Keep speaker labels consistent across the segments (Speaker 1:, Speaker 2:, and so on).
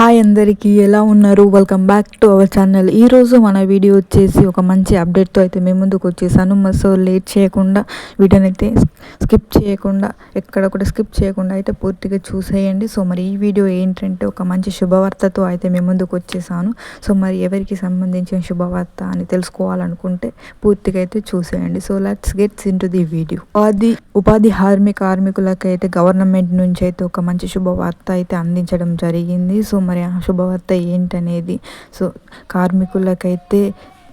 Speaker 1: Hi అందరికీ ఎలా ఉన్నారు? Welcome back to our channel ఈరోజు మన వీడియో వచ్చేసి ఒక మంచి అప్డేట్తో అయితే మేము ముందుకు వచ్చేసాను. సో లేట్ చేయకుండా వీడియోని అయితే స్కిప్ చేయకుండా ఎక్కడ కూడా స్కిప్ చేయకుండా అయితే పూర్తిగా చూసేయండి. సో మరి ఈ వీడియో ఏంటంటే ఒక మంచి శుభవార్తతో అయితే మేము ముందుకు వచ్చేసాను. సో మరి ఎవరికి సంబంధించిన శుభవార్త అని తెలుసుకోవాలనుకుంటే పూర్తిగా అయితే చూసేయండి. So let's gets into the video ఉపాధి ఉపాధి హార్మిక కార్మికులకైతే గవర్నమెంట్ నుంచి అయితే ఒక మంచి శుభవార్త అయితే అందించడం జరిగింది. సో మరి ఆ శుభవార్త ఏంటనేది. సో కార్మికులకైతే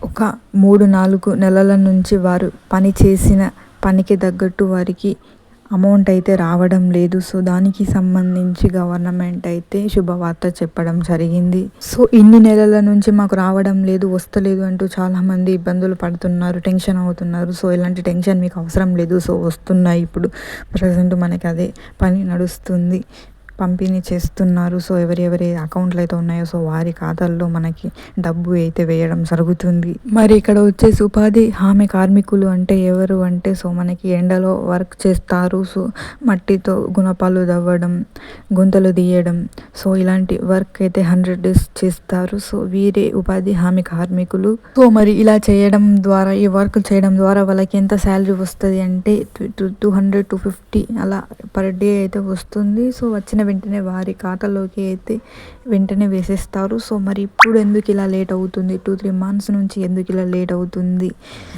Speaker 1: ఒక మూడు నాలుగు నెలల నుంచి వారు పని చేసిన పనికి తగ్గట్టు వారికి అమౌంట్ అయితే రావడం లేదు. సో దానికి సంబంధించి గవర్నమెంట్ అయితే శుభవార్త చెప్పడం జరిగింది. సో ఇన్ని నెలల నుంచి మాకు రావడం లేదు వస్తలేదు అంటూ చాలామంది ఇబ్బందులు పడుతున్నారు టెన్షన్ అవుతున్నారు. సో ఇలాంటి టెన్షన్ మీకు అవసరం లేదు. సో వస్తున్నాయి ఇప్పుడు. ప్రజెంట్ మనకి అదే పని నడుస్తుంది. పంపిణీ చేస్తున్నారు. సో ఎవరెవరి అకౌంట్లు అయితే ఉన్నాయో సో వారి ఖాతాల్లో మనకి డబ్బు అయితే వేయడం జరుగుతుంది. మరి ఇక్కడ వచ్చేసి ఉపాధి హామీ కార్మికులు అంటే ఎవరు అంటే సో మనకి ఎండలో వర్క్ చేస్తారు. సో మట్టితో గుణపాలు దవ్వడం గుంతలు తీయడం సో ఇలాంటి వర్క్ అయితే హండ్రెడ్ డేస్ చేస్తారు. సో వీరే ఉపాధి హామీ కార్మికులు. సో మరి ఇలా చేయడం ద్వారా ఈ వర్క్ చేయడం ద్వారా వాళ్ళకి ఎంత శాలరీ వస్తుంది అంటే టూ హండ్రెడ్ టూ ఫిఫ్టీ అలా పర్ డే అయితే వస్తుంది. సో వచ్చిన వెంటనే వారి ఖాతాలోకి అయితే వెంటనే వేసేస్తారు. సో మరి ఇప్పుడు ఎందుకు ఇలా లేట్ అవుతుంది? టూ త్రీ మంత్స్ నుంచి ఎందుకు ఇలా లేట్ అవుతుంది?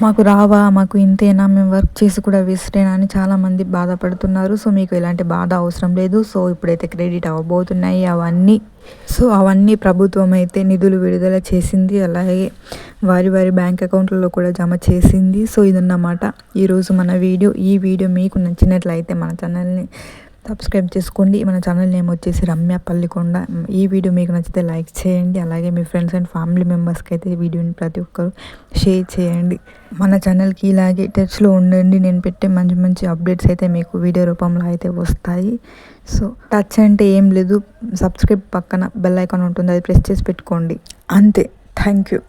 Speaker 1: మాకు రావా? మాకు ఇంతేనా? మేము వర్క్ చేసి కూడా వేస్టేనా? అని చాలామంది బాధపడుతున్నారు. సో మీకు ఎలాంటి బాధ అవసరం లేదు. సో ఇప్పుడైతే క్రెడిట్ అవ్వబోతున్నాయి అవన్నీ. సో అవన్నీ ప్రభుత్వం అయితే నిధులు విడుదల చేసింది. అలాగే వారి వారి బ్యాంక్ అకౌంట్లలో కూడా జమ చేసింది. సో ఇదన్నమాట. ఈరోజు మన వీడియో. ఈ వీడియో మీకు నచ్చినట్లయితే మన ఛానల్ని సబ్స్క్రైబ్ చేసుకోండి. మన ఛానల్ నేమ్ వచ్చేసి రమ్య పల్లికొండ. ఈ వీడియో మీకు నచ్చితే లైక్ చేయండి. అలాగే మీ ఫ్రెండ్స్ అండ్ ఫ్యామిలీ మెంబర్స్కి అయితే ఈ వీడియోని ప్రతి ఒక్కరు షేర్ చేయండి. మన ఛానల్కి ఇలాగే టచ్లో ఉండండి. నేను పెట్టే మంచి మంచి అప్డేట్స్ అయితే మీకు వీడియో రూపంలో అయితే వస్తాయి. సో టచ్ అంటే ఏం లేదు. సబ్స్క్రైబ్ పక్కన బెల్ ఐకాన్ ఉంటుంది. అది ప్రెస్ చేసి పెట్టుకోండి. అంతే. Thank you